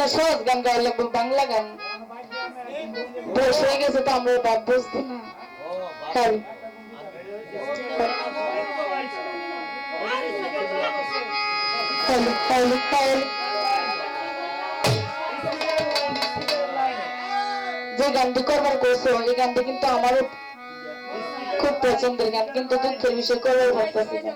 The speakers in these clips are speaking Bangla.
না সহজ গান গাওয়া বাংলা গান। বয়স হয়ে গেছে তো আমরা বুঝতে না। যে গানটি করবার করছ, এই গানটি কিন্তু আমারও খুব পছন্দের গান, কিন্তু দুঃখের বিষয় করবার না।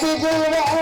keep doing it.